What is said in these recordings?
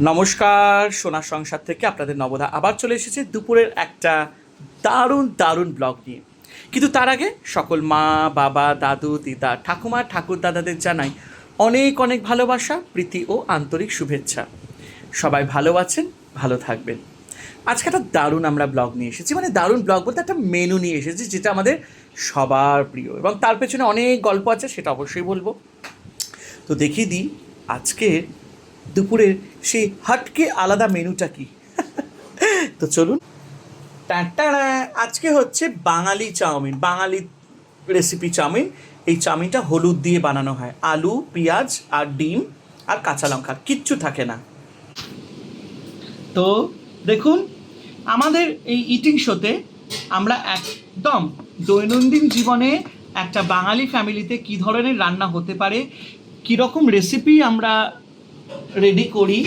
নমস্কার, সোনার সংসার থেকে আপনাদের নবদা আবার চলে এসেছে দুপুরের একটা দারুণ দারুণ ব্লগ নিয়ে। কিন্তু তার আগে সকল মা, বাবা, দাদু, দিদা, ঠাকুমা, ঠাকুর দাদাদের জানাই অনেক অনেক ভালোবাসা, প্রীতি ও আন্তরিক শুভেচ্ছা। সবাই ভালো আছেন, ভালো থাকবেন। আজকে একটা দারুণ আমরা ব্লগ নিয়ে এসেছি। মানে দারুণ ব্লগ বলতে একটা মেনু নিয়ে এসেছি, যেটা আমাদের সবার প্রিয়। এবং তার পেছনে অনেক গল্প আছে, সেটা অবশ্যই বলব। তো দেখিয়ে দিই, আজকের দুপুরের সেই হাটকে আলাদা মেনুটা কি? তো চলুন। আজকে হচ্ছে বাঙালি চাউমিন, বাঙালি রেসিপি চাউমিন। এই চাউমিনটা হলুদ দিয়ে বানানো হয়। আলু, পেঁয়াজ আর ডিম আর কাঁচা লঙ্কা, কিচ্ছু থাকে না। তো দেখুন, আমাদের এই ইটিং শোতে আমরা একদম দৈনন্দিন জীবনে একটা বাঙালি ফ্যামিলিতে কী ধরনের রান্না হতে পারে, কীরকম রেসিপি আমরা রেডি করি।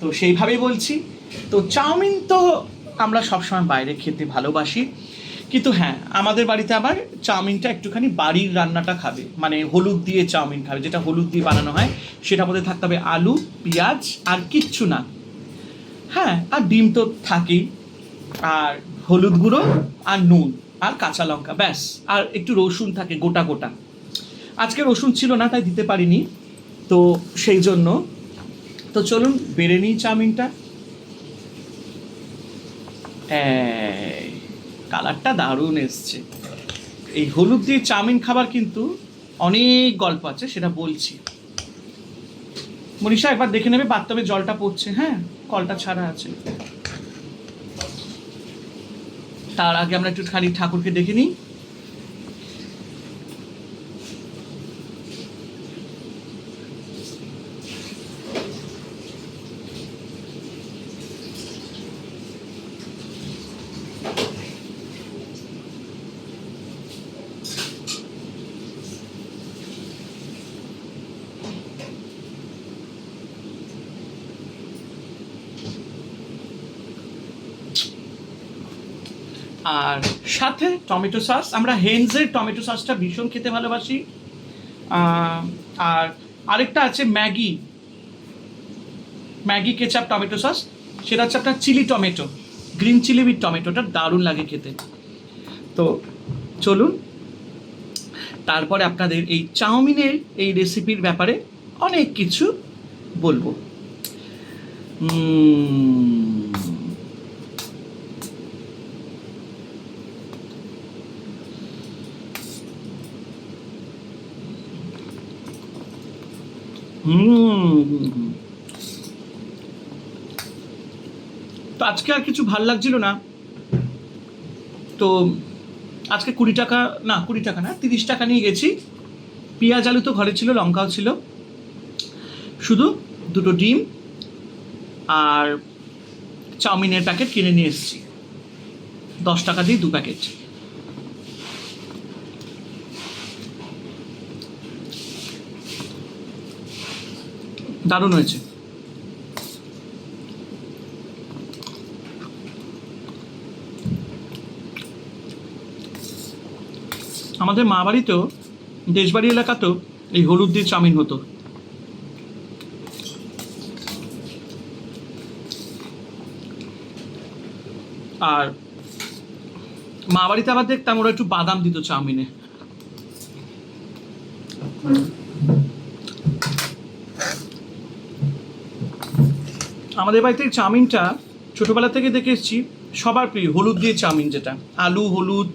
তো সেইভাবেই বলছি। তো চাউমিন তো আমরা সবসময় বাইরে খেতে ভালোবাসি। কিন্তু হ্যাঁ আমাদের বাড়িতে আবার চাউমিনটা একটুখানি বাড়ির রান্নাটা খাবে। মানে হলুদ দিয়ে চাউমিন খাবে, যেটা হলুদ দিয়ে বানানো হয় সেটা মধ্যে থাকতে হবে আলু, পেঁয়াজ আর কিচ্ছু না। হ্যাঁ আর ডিম তো থাকেই। আর হলুদ গুঁড়ো আর নুন আর কাঁচা লঙ্কা, ব্যাস। আর একটু রসুন থাকে গোটা গোটা। আজকে রসুন ছিল না, তাই দিতে পারিনি। তো সেই জন্য তো চলুন, বেড়ে নিই চাউমিনটা। কালারটা দারুণ এসছে। এই হলুদ দিয়ে চাউমিন খাবার কিন্তু অনেক গল্প আছে, সেটা বলছি। মনীষা, একবার দেখে নেবে বাথটবে জলটা পড়ছে হ্যাঁ? কলটা ছাড়া আছে। তার আগে আমরা একটু খালি ঠাকুরকে দেখে নিই। আর সাথে টমেটো সস। আমরা হেনজের টমেটো সসটা ভীষণ খেতে ভালোবাসি। আর আরেকটা আছে Maggi. Maggi ketchup tomato sauce. সেটা হচ্ছে আপনার chilli tomato. Green chilli with টমেটোটা দারুণ লাগে খেতে। তো চলুন, তারপরে আপনাদের এই চাউমিনের এই রেসিপির ব্যাপারে অনেক কিছু বলব। হুম তো আজকে আর কিছু ভালো লাগছিল না? তো আজকে কুড়ি টাকা, না, কুড়ি টাকা না, তিরিশ টাকা নিয়ে গেছি। পেঁয়াজ আলু তো ঘরে ছিল, লঙ্কাও ছিল। শুধু দুটো ডিম আর চাউমিনের প্যাকেট কিনে নিয়ে এসেছি। দশ টাকা দিয়ে দু প্যাকেট। দারুণ হয়েছে। আমাদের মা বাড়িতেও দেশবাড়ি এলাকাতেও এই হলুদ দিয়ে চাউমিন হতো। আর মা বাড়িতে আবার দেখতাম ওরা একটু বাদাম দিত চাউমিনে। আমাদের বাড়িতে চাউমিনটা ছোটোবেলা থেকে দেখে এসেছি। সবার প্রিয় হলুদ দিয়ে চাউমিন যেটা। আলু হলুদ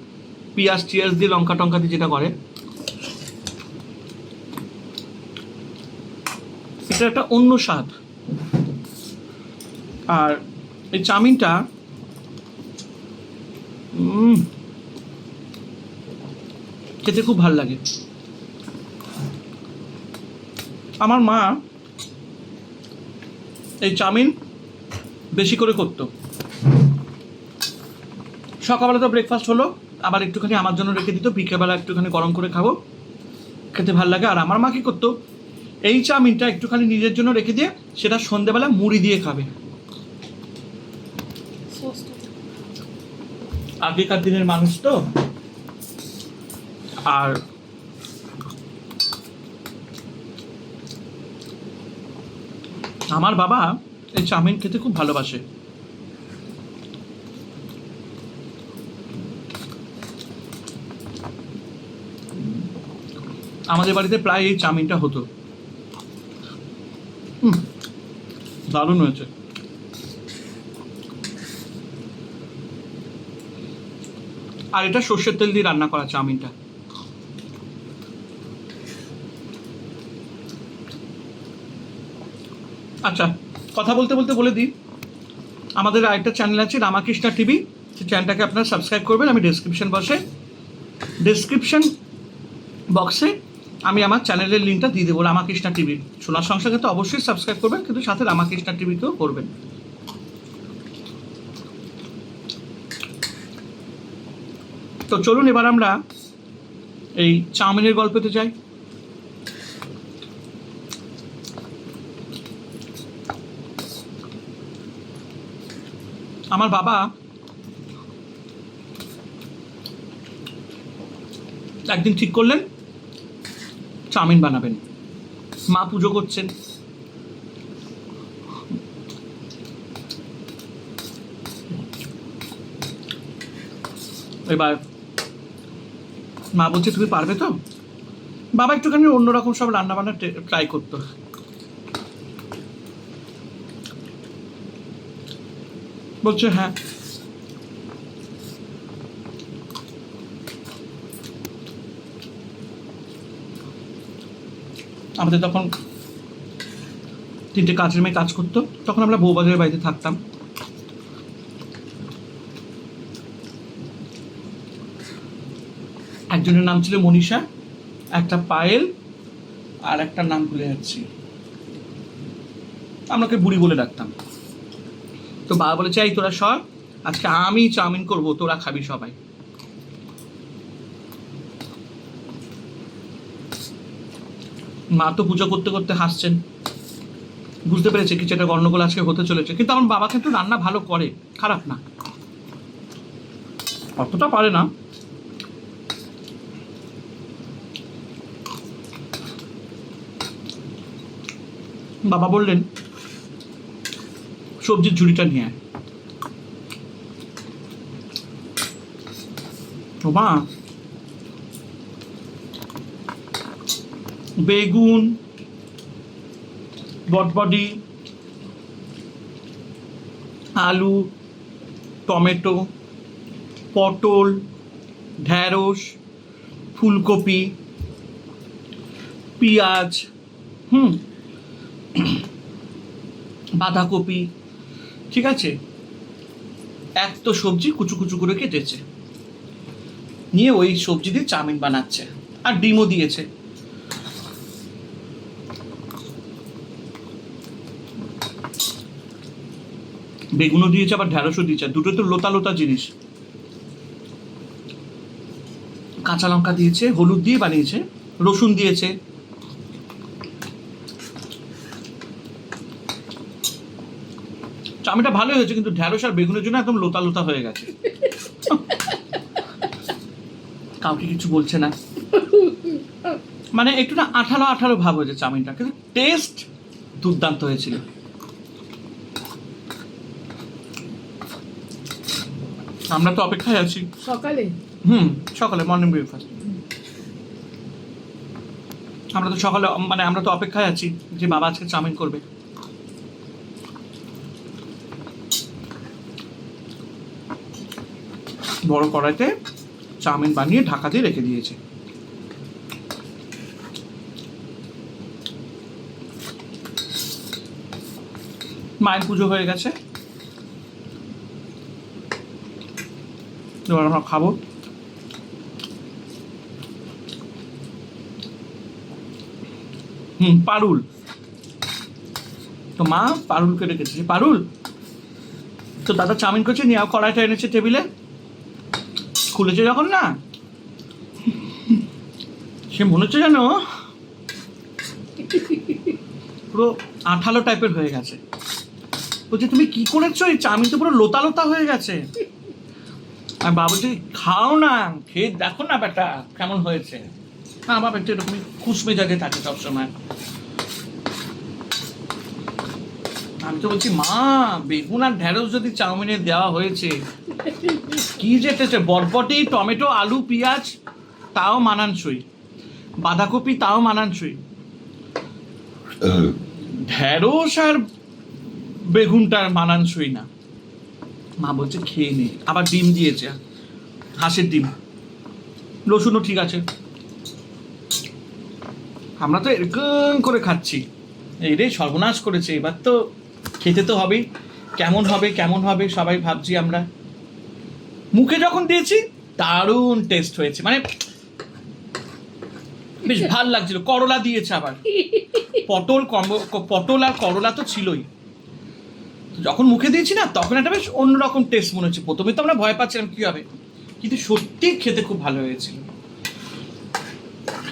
পেঁয়াজ টিয়াজ দিয়ে লঙ্কা টঙ্কা দিয়ে যেটা করে। এটা একটা অন্য স্বাদ। আর এই চাউমিনটা উম, খেতে খুব ভালো লাগে। আমার মা এই চাউমিন বেশি করে করতো। সকালবেলা তো ব্রেকফাস্ট হলো, আবার একটুখানি আমার জন্য রেখে দিত, বিকেলবেলা একটুখানি গরম করে খাব, খেতে ভালো লাগে। আর আমার মা কী করতো, এই চাউমিনটা একটুখানি নিজের জন্য রেখে দিয়ে সেটা সন্ধেবেলা মুড়ি দিয়ে খাবে। আগেকার দিনের মানুষ তো। আর আমার বাবা এই চাউমিন খেতে খুব ভালোবাসে। আমাদের বাড়িতে প্রায় এই চাউমিনটা হতো। দারুণ হয়েছে। আর এটা সর্ষের তেল দিয়ে রান্না করা চাউমিনটা। আচ্ছা কথা বলতে বলতে বলে দিই। আমাদের আরেকটা চ্যানেল আছে, রামাকৃষ্ণা টিভি সেই চ্যানেলটাকে আপনারা সাবস্ক্রাইব করবেন, আমি ডেসক্রিপশন বসে ডেসক্রিপশন বক্সে আমি আমার চ্যানেলের লিঙ্কটা দিয়ে দেবো, রামাকৃষ্ণা টিভি সোনার সংসারকে তো অবশ্যই সাবস্ক্রাইব করবেন, কিন্তু সাথে রামাকৃষ্ণা টিভিতেও করবেন। তো চলুন, এবার আমরা এই চাউমিনের গল্পতে যাই। আমার বাবা একদিন ঠিক করলেন, চাউমিন বানাবেন, মা পুজো করছেন। এবার মা বলছে, তুমি পারবে তো? বাবা একটুখানি অন্যরকম সব রান্না বান্না ট্রাই করতো। বলছে হ্যাঁ। আমাদের তখন তিনটে কাজের মেয়ে কাজ করতো, তখন আমরা বউবাজারের বাড়িতে থাকতাম। একজনের নাম ছিল মনীষা, একটা পায়েল, আর একটা নাম ভুলে যাচ্ছি। আমাকে বুড়ি বলে ডাকতাম। তো বাবা বলেছে, এই তোরা সর, আজকে আমি চাউমিন করব, তোরা খাবি সবাই। মা তো পুজো করতে করতে হাসছেন। বুঝতে পেরেছে কিছু একটা গন্ডগোল আজকে হতে চলেছে, কিন্তু আমার বাবা কিন্তু রান্না ভালো করে, খারাপ না। অতটা পারে না। বাবা বললেন সবজির ঝুড়িটা নিয়ে মা বেগুন বটবডি আলু টমেটো পটল ঢ্যাঁড়স ফুলকপি পেঁয়াজ হুম বাঁধাকপি ঠিক আছে? এক তো সবজি কুচু কুচু করে কেটেছে। নিয়ে ওই সবজি দিয়ে চাউমিন বানাচ্ছে আর ডিমও দিয়েছে। বেগুনও দিয়েছে, আবার ঢ্যাঁড়সও দিয়েছে। দুটো তো লোতা লোতা জিনিস। কাঁচা লঙ্কা দিয়েছে, হলুদ দিয়ে বানিয়েছে, রসুন দিয়েছে। চাউমিনটা ভালোই হয়েছে কিন্তু ঢ্যাঁড়স আর বেগুনের জন্য একদম লোতা লোতা হয়ে গেছে। কাউকে কিছু বলছে না। মানে একটু না আঠালো আঠালো ভাব হয়েছে চাউমিনটা কিন্তু টেস্ট দুর্দান্ত হয়েছিল। আমরা তো অপেক্ষায় আছি। সকালে? হুম সকালে মর্নিং ব্রেকফাস্ট আমরা তো সকালে মানে আমরা তো অপেক্ষায় আছি যে বাবা আজকে চাউমিন করবে। বড় কড়াইতে চাউমিন বানিয়ে ঢাকা দিয়ে রেখে দিয়েছে। মায়ের পুজো হয়ে গেছে। এবার আমরা খাব। হুম, পারুল। তো মা পারুলকে রেখেছে পারুল তো দাদা চাউমিন করছে নিয়ে কড়াইটা এনেছে টেবিলে। খুলেছে যখন না, সে মনে হচ্ছে যেন পুরো আঠালো টাইপের হয়ে গেছে। বলছে, তুমি কি করেছ? এই চাউমিন তো পুরো লোতা লোতা হয়ে গেছে। আর বাবু বলছে, খাও না, খেয়ে দেখো না বেটা, কেমন হয়েছে? হ্যাঁ বাবা একটু এরকমই খুশ মেজাজে থাকে সবসময়। আমি তো বলছি, মা, বেগুন আর ঢেঁড়স যদি চাউমিনে দেওয়া হয়েছে, কি যেতেছে বরবটি, টমেটো, আলু, পেঁয়াজ, তাও মানানসই। বাঁধাকপি, তাও মানানসই। ঢেঁড়স আর বেগুনটার মানানসই না। মা বলছে, খেয়ে নে। আবার ডিম দিয়েছে, হাঁসের ডিম। রসুনও ঠিক আছে। আমরা তো এরকম করে খাচ্ছি। এই রে সর্বনাশ করেছে, এবার তো খেতে তো হবেই। কেমন হবে কেমন হবে, সবাই ভাবছি আমরা। মুখে যখন দিয়েছি, দারুণ টেস্ট হয়েছে। মানে বেশ ভালো লাগছিল। করলা দিয়েছে আবার। পটল পটল আর করলা তো ছিলই। যখন মুখে দিয়েছি না, তখন একটা বেশ অন্যরকম টেস্ট মনে হচ্ছে। প্রথমে তো আমরা ভয় পাচ্ছিলাম কি হবে। কিন্তু সত্যি খেতে খুব ভালো হয়েছিল।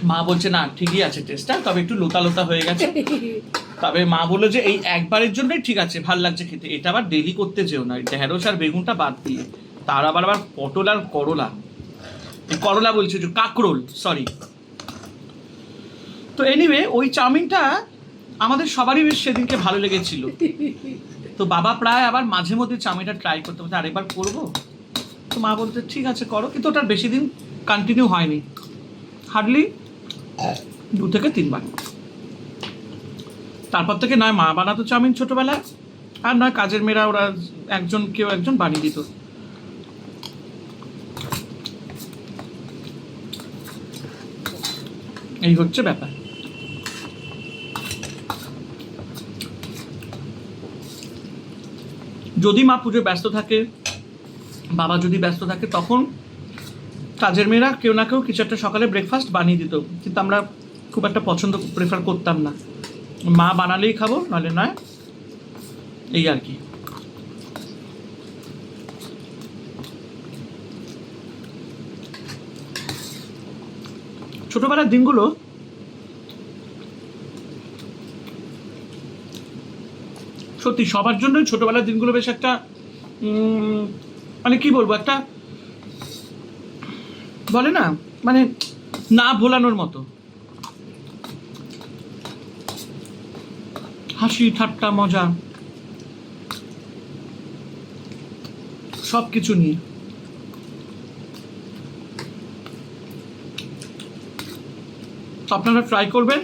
মা বলছে, না, ঠিকই আছে টেস্টটা তবে একটু লোতা লোতা হয়ে গেছে। তবে মা বলল যে এই একবারের জন্যই ঠিক আছে, ভালো লাগছে খেতে। এটা আবার ডেলি করতে যেও না ঢেঁড়স আর বেগুনটা বাদ দিয়ে। তার আবার আবার পটল আর করলা। করলা বলছে যে, কাকরোল সরি তো এনিওয়ে ওই চাউমিনটা আমাদের সবারই বেশ সেদিনকে ভালো লেগেছিল। তো বাবা প্রায় আবার মাঝে মধ্যে চাউমিনটা ট্রাই করতে বলতে আরেকবার করব? তো মা বলতে ঠিক আছে, করো। কিন্তু ওটা বেশি দিন কন্টিনিউ হয়নি। হার্ডলি দু থেকে তিনবার। তারপর থেকে নয়, মা বানাতো চাউমিন ছোটবেলায়, আর নয়, কাজের মেয়েরা ওরা একজন কেউ একজন বানিয়ে দিত। এই হচ্ছে ব্যাপার। যদি মা পুজো ব্যস্ত থাকে, বাবা যদি ব্যস্ত থাকে, তখন কাজের মেয়েরা কেউ না কেউ কিছু একটা সকালে ব্রেকফাস্ট বানিয়ে দিত। কিন্তু আমরা খুব একটা পছন্দ প্রেফার করতাম না। মা বানালেই খাব, নাহলে নয়। এই আর কি। ছোটবেলার দিনগুলো সত্যি সবার জন্যই ছোটবেলার দিনগুলো বেশ একটা মানে কি বলব, একটা বলে না মানে না ভোলানোর মতো। হাসি, ঠাট্টা, মজা। সব কিছু নিয়ে আপনারা ট্রাই করবেন।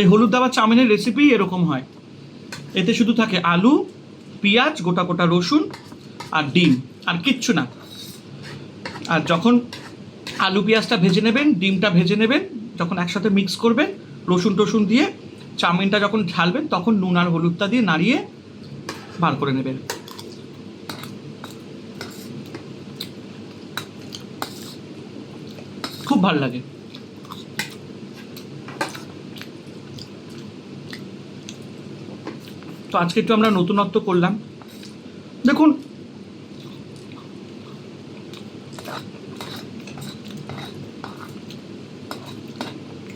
এই হলুদ দাবা চাউমিনের রেসিপি এরকম হয়। এতে শুধু থাকে আলু, পেঁয়াজ, গোটা গোটা রসুন আর ডিম, আর কিচ্ছু না। আর যখন আলু, পেঁয়াজটা ভেজে নেবেন, ডিমটা ভেজে নেবেন, যখন একসাথে মিক্স করবেন রসুন টসুন দিয়ে চাউমিনটা যখন ঢালবেন, তখন নুন আর হলুদটা দিয়ে নাড়িয়ে বার করে নেবেন। খুব ভালো লাগে। তো আজকে একটু আমরা নতুনত্ব করলাম। দেখুন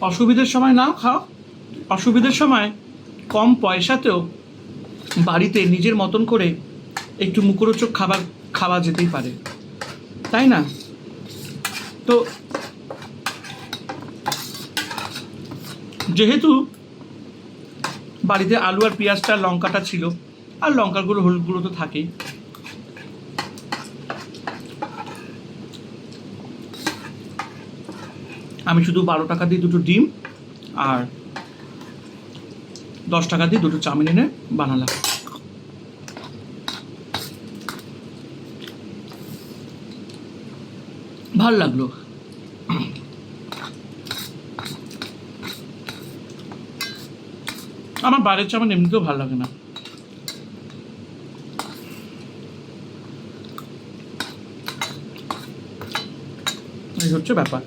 অসুবিধার সময় নাও খাও। অসুবিধের সময় কম পয়সাতেও বাড়িতে নিজের মতন করে একটু মুখরোচক খাবার খাওয়া যেতেই পারে। তাই না? তো যেহেতু বাড়িতে আলু আর পেঁয়াজটা, লঙ্কাটা ছিল, আর লঙ্কাগুলো হলুদগুলো তো থাকেই আমি শুধু বারো টাকা দিয়ে দুটো ডিম আর দশ টাকা দিয়ে দুটো চাউমিন এনে বানালাম। ভালো লাগল। আমার বাইরের চাউমিন এমনিতেও ভালো লাগে না। এই হচ্ছে ব্যাপার।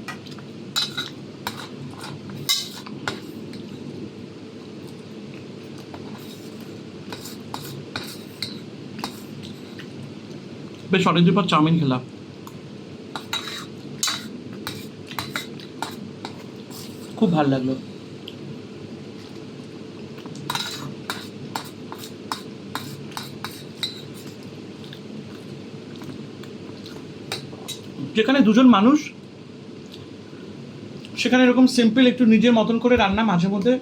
বেশ অনেকদিন পর চাউমিন খেলাম। খুব ভালো লাগল। যেখানে দুজন মানুষ, সেখানে এরকম সিম্পল একটু নিজের মতন করে রান্না মাঝে মধ্যে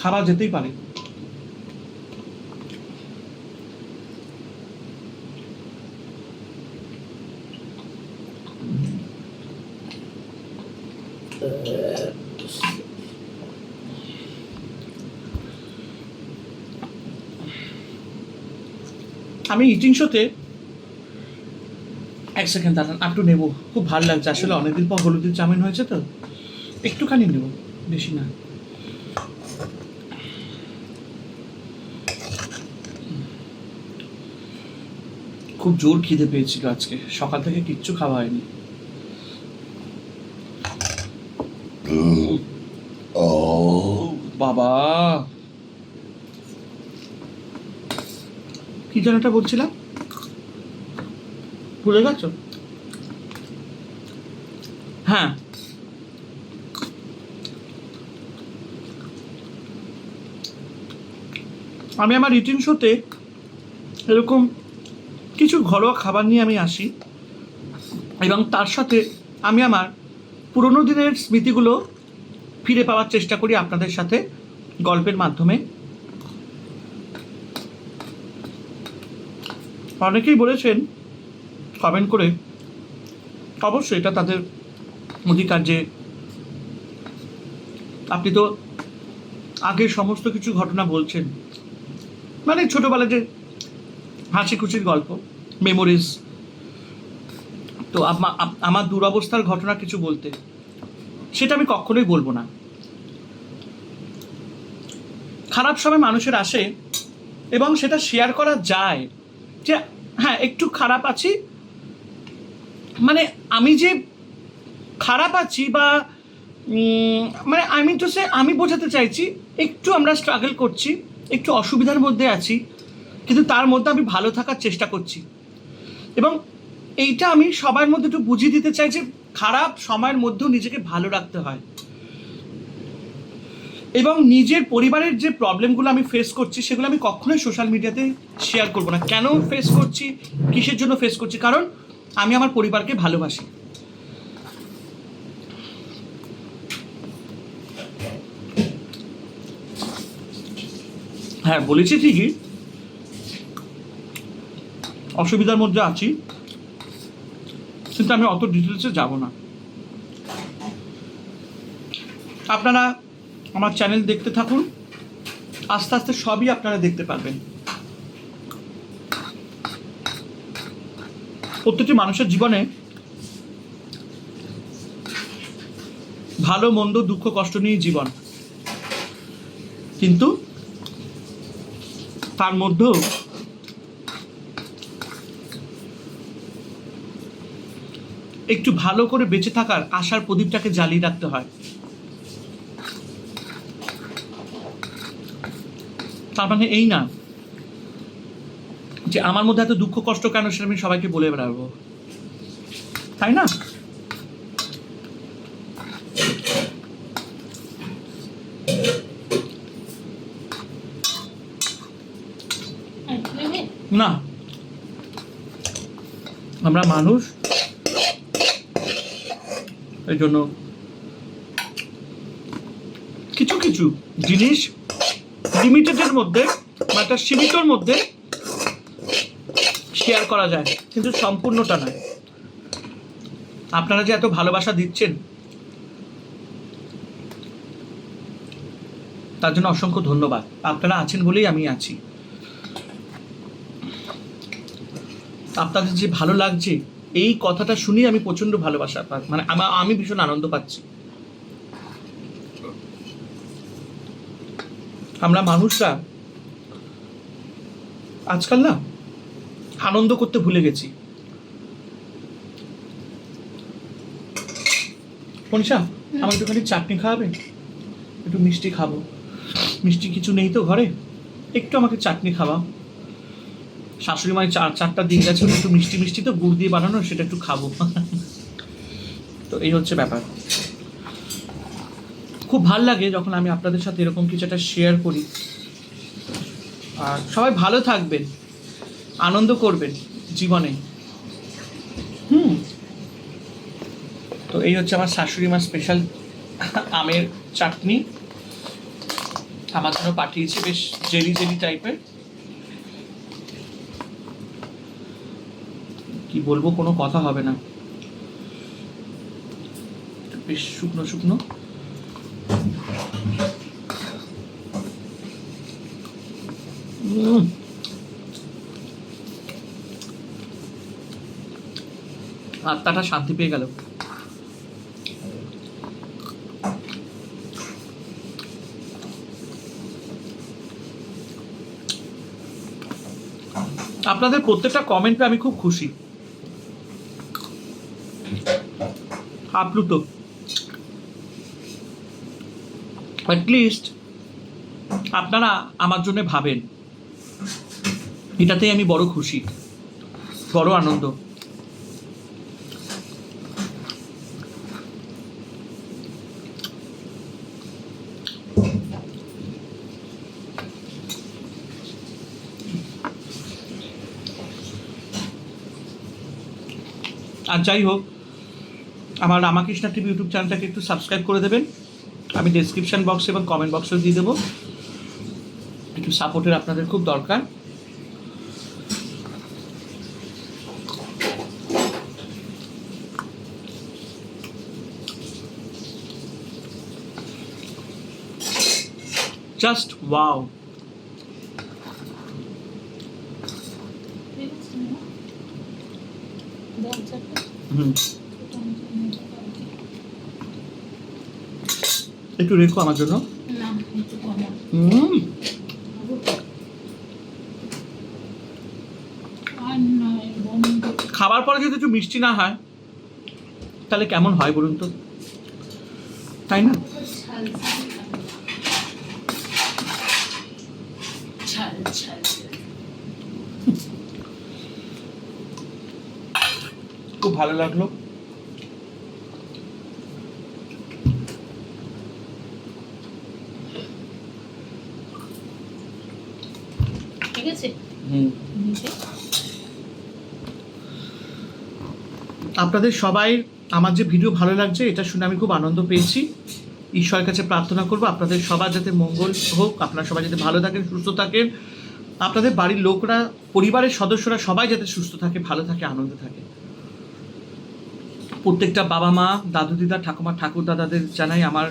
খাওয়া যেতেই পারে। আমি ইটিং শোতে এক সেকেন্ড দাঁড়ান একটু নেব। খুব ভালো লাগছে আসলে অনেকদিন পর হলুদের চাউমিন হয়েছে তো। একটুখানি নেব বেশি না। খুব জোর খিদে পেয়েছিল আজকে সকাল থেকে কিচ্ছু খাওয়া হয়নি। ও বাবা! কি যেন এটা বলছিলাম? ভুলে গেছো? হ্যাঁ। আমি আমার রিটিন শোতে এরকম কিছু ঘরোয়া খাবার নিয়ে আমি আসি এবং তার সাথে আমি আমার পুরোনো দিনের স্মৃতিগুলো ফিরে পাওয়ার চেষ্টা করি আপনাদের সাথে গল্পের মাধ্যমে। অনেকেই বলেছেন কমেন্ট করে, অবশ্যই এটা তাদের অধিকার যে আপনি তো আগে সমস্ত কিছু ঘটনা বলছেন। মানে ছোটবেলা যে হাসি খুশির গল্প মেমোরিজ তো আমার দুরবস্থার ঘটনা কিছু বলতে, সেটা আমি কখনোই বলব না। খারাপ সময় মানুষের আসে এবং সেটা শেয়ার করা যায় যে হ্যাঁ একটু খারাপ আছি। মানে আমি যে খারাপ আছি বা মানে আমি তো সে আমি বোঝাতে চাইছি, একটু আমরা স্ট্রাগল করছি, একটু অসুবিধার মধ্যে আছি, কিন্তু তার মধ্যে আমি ভালো থাকার চেষ্টা করছি। এবং এইটা আমি সবার মধ্যে একটু বুঝিয়ে দিতে চাই যে খারাপ সময়ের মধ্যেও নিজেকে ভালো রাখতে হয়। এবং নিজের পরিবারের যে প্রবলেমগুলো আমি ফেস করছি, সেগুলো আমি কখনোই সোশ্যাল মিডিয়াতে শেয়ার করব না। কেন ফেস করছি? কিসের জন্য ফেস করছি? কারণ আমি আমার পরিবারকে ভালোবাসি। হ্যাঁ বলেছি ঠিকই। অসুবিধার মধ্যে আছি। কিন্তু আমি অত ডিটেলসে যাব না। আপনারা আমার চ্যানেল দেখতে থাকুন। আস্তে আস্তে সবই আপনারা দেখতে পারবেন। প্রত্যেকটি মানুষের জীবনে ভালো, মন্দ, দুঃখ, কষ্ট নিয়ে জীবন। কিন্তু তার মধ্যেও একটু ভালো করে বেঁচে থাকার আশার প্রদীপটাকে জ্বালিয়ে রাখতে হয়। তার মানে এই না যে আমার মধ্যে এত দুঃখ, কষ্ট কেন সেটা আমি সবাইকে বলে বেড়াবো। তাই না? না। আমরা মানুষ। এই জন্য কিছু কিছু জিনিস লিমিটেডের মধ্যে বা একটা সীমিতর মধ্যে শেয়ার করা যায়, কিন্তু সম্পূর্ণটা নয়। আপনারা যে এত ভালোবাসা দিচ্ছেন, তার জন্য অসংখ্য ধন্যবাদ। আপনারা আছেন বলেই আমি আছি। আপনাদের যে ভালো লাগছে, এই কথাটা শুনেই আমি প্রচণ্ড ভালোবাসা মানে আমি ভীষণ আনন্দ পাচ্ছি। আমরা মানুষরা আজকাল না আনন্দ করতে ভুলে গেছি। মনীষা আমার একটুখানি চাটনি খাওয়াবে? একটু মিষ্টি খাব। মিষ্টি কিছু নেই তো ঘরে? একটু আমাকে চাটনি খাওয়া শাশুড়ি মায়ের চার চারটা দিন গেছে একটু মিষ্টি মিষ্টি তো গুড় দিয়ে বানানো সেটা একটু খাব। তো এই হচ্ছে ব্যাপার। খুব ভালো লাগে যখন আমি আপনাদের সাথে এরকম কিছু একটা শেয়ার করি। আর সবাই ভালো থাকবেন, আনন্দ করবেন জীবনে। হুম। তো এই হচ্ছে আমার শাশুড়ি মার স্পেশাল আমের চাটনি। আমার জন্য পাঠিয়েছে বেশ জেলি জেলি টাইপের কি বলব, কোনো কথা হবে না। বেশ শুকনো শুকনো। আত্মাটা শান্তি পেয়ে গেল। আপনাদের প্রত্যেকটা কমেন্টে আমি খুব খুশি। আপ্লুত অ্যাটলিস্ট আপনারা আমার জন্য ভাবেন। এটাতেই আমি বড় খুশি। বড় আনন্দ। আর যাই হোক, আমার রামাকৃষ্ণা টিভি ইউটিউব চ্যানেলটাকে একটু সাবস্ক্রাইব করে দেবেন। আমি ডেসক্রিপশন বক্সে এবং কমেন্ট বক্সেও দিয়ে দেবো। একটু সাপোর্টের আপনাদের খুব দরকার। জাস্ট ওয়াও একটু রেখো আমার জন্য। খাবার পরে যদি একটু মিষ্টি না হয়, তাহলে কেমন হয় বলুন তো? তাই না খুব ভালো লাগল। ঠিক আছে? হুম। আপনাদের সবাই আমার যে ভিডিও ভালো লাগছে এটা শুনে আমি খুব আনন্দ পেয়েছি। ঈশ্বরের কাছে প্রার্থনা করব আপনাদের সবার যাতে মঙ্গল হোক আপনারা সবাই যাতে ভালো থাকেন সুস্থ থাকেন। আপনাদের বাড়ির লোকরা পরিবারের সদস্যরা সবাই যাতে সুস্থ থাকে ভালো থাকে আনন্দে থাকে। প্রত্যেকটা বাবা মা, দাদু দিদা, ঠাকুমা, ঠাকুর দাদাদের জানাই আমার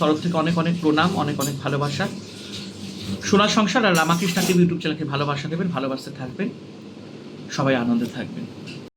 তরফ থেকে অনেক অনেক প্রণাম, অনেক অনেক ভালোবাসা। সোনার সংসার আর রামাকৃষ্ণা টিভি ইউটিউব চ্যানেলকে ভালোবাসা দেবেন, ভালোবাসতে থাকবেন। সবাই আনন্দে থাকবেন।